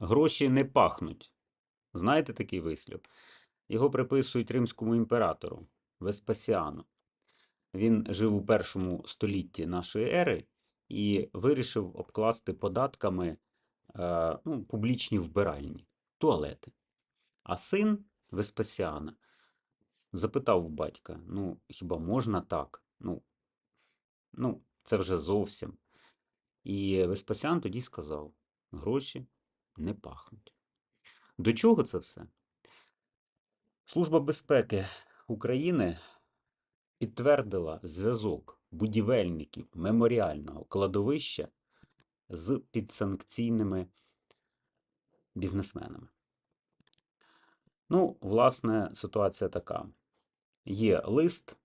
Гроші не пахнуть. Знаєте такий вислів? Його приписують римському імператору Веспасіану. Він жив у першому столітті нашої ери і вирішив обкласти податками е, ну, публічні вбиральні, туалети. А син Веспасіана запитав у батька: ну, хіба можна так? Ну, ну, це вже зовсім. І Веспасіан тоді сказав: гроші не пахнуть. До чого це все? Служба безпеки України підтвердила зв'язок будівельників меморіального кладовища з підсанкційними бізнесменами. Ну, власне, ситуація така. Є лист,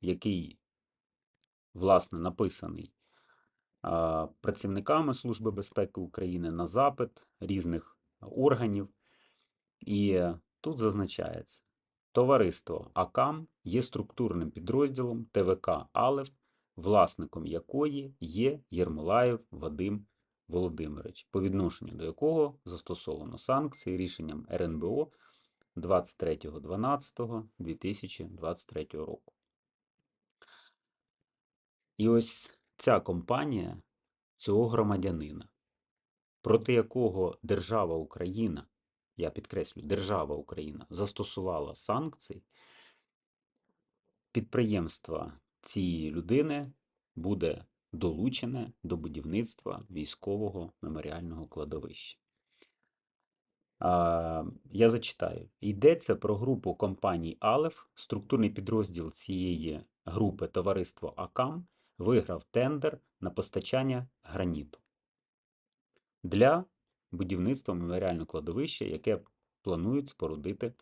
який, власне, написаний працівниками Служби безпеки України на запит різних органів. І тут зазначається: товариство АКАМ є структурним підрозділом ТВК Алев, власником якої є Єрмолаєв Вадим Володимирович, по відношенню до якого застосовано санкції рішенням РНБО 23.12.2023 року. І ось ця компанія цього громадянина, проти якого держава Україна, я підкреслю, держава Україна застосувала санкції, підприємство цієї людини буде долучене до будівництва військового меморіального кладовища. Я зачитаю. Йдеться про групу компаній Алеф. Структурний підрозділ цієї групи товариство АКАМ виграв тендер на постачання граніту для будівництва меморіального кладовища, яке планують спорудити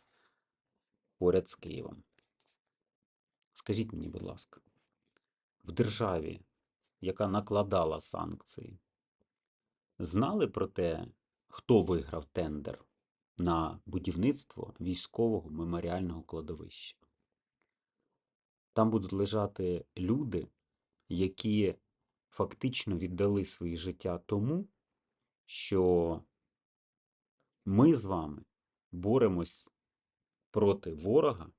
поряд з Києвом. Скажіть мені, будь ласка, в державі, яка накладала санкції, знали про те, хто виграв тендер на будівництво військового меморіального кладовища? Там будуть лежати люди, які фактично віддали свої життя тому, що ми з вами боремось проти ворога,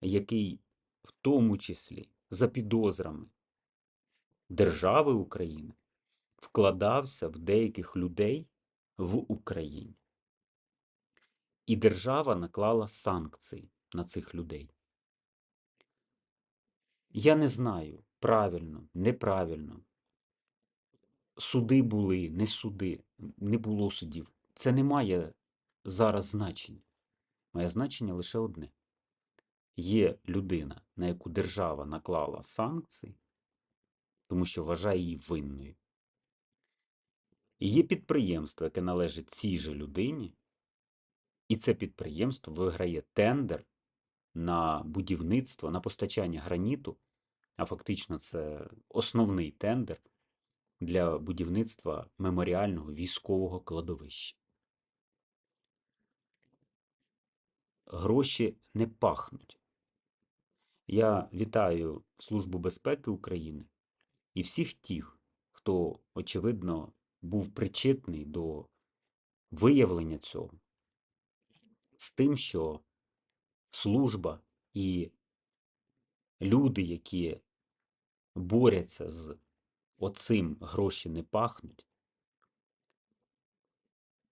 який в тому числі за підозрами держави України вкладався в деяких людей в Україні. І держава наклала санкції на цих людей. Я не знаю, правильно, неправильно. Суди були, не суди, не було судів. Це не має зараз значення. Має значення лише одне: є людина, на яку держава наклала санкції, тому що вважає її винною. І є підприємство, яке належить цій же людині, і це підприємство виграє тендер на будівництво, на постачання граніту, а фактично це основний тендер для будівництва меморіального військового кладовища. Гроші не пахнуть. Я вітаю Службу безпеки України і всіх тих, хто, очевидно, був причетний до виявлення цього, з тим, що служба і люди, які борються з оцим гроші не пахнуть,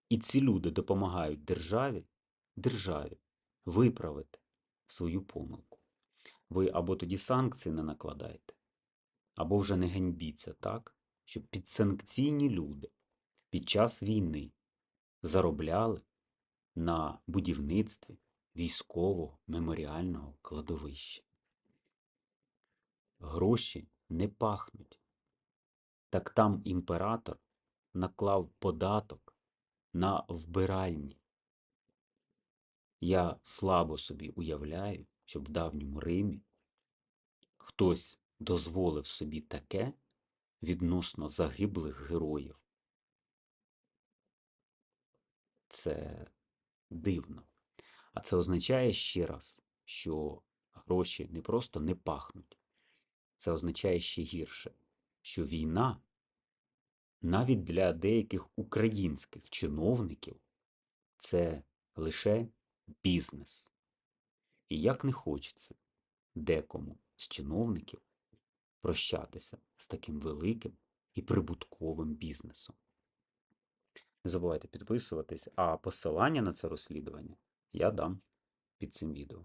і ці люди допомагають державі, державі виправити свою помилку. Ви або тоді санкції не накладаєте, або вже не ганьбіться так, щоб підсанкційні люди під час війни заробляли на будівництві військового меморіального кладовища. Гроші не пахнуть. Так там імператор наклав податок на вбиральні. Я слабо собі уявляю, щоб в давньому Римі хтось дозволив собі таке відносно загиблих героїв. Це дивно. А це означає ще раз, що гроші не просто не пахнуть. Це означає ще гірше, що війна навіть для деяких українських чиновників це лише бізнес. І як не хочеться декому з чиновників прощатися з таким великим і прибутковим бізнесом. Не забувайте підписуватись, а посилання на це розслідування я дам під цим відео.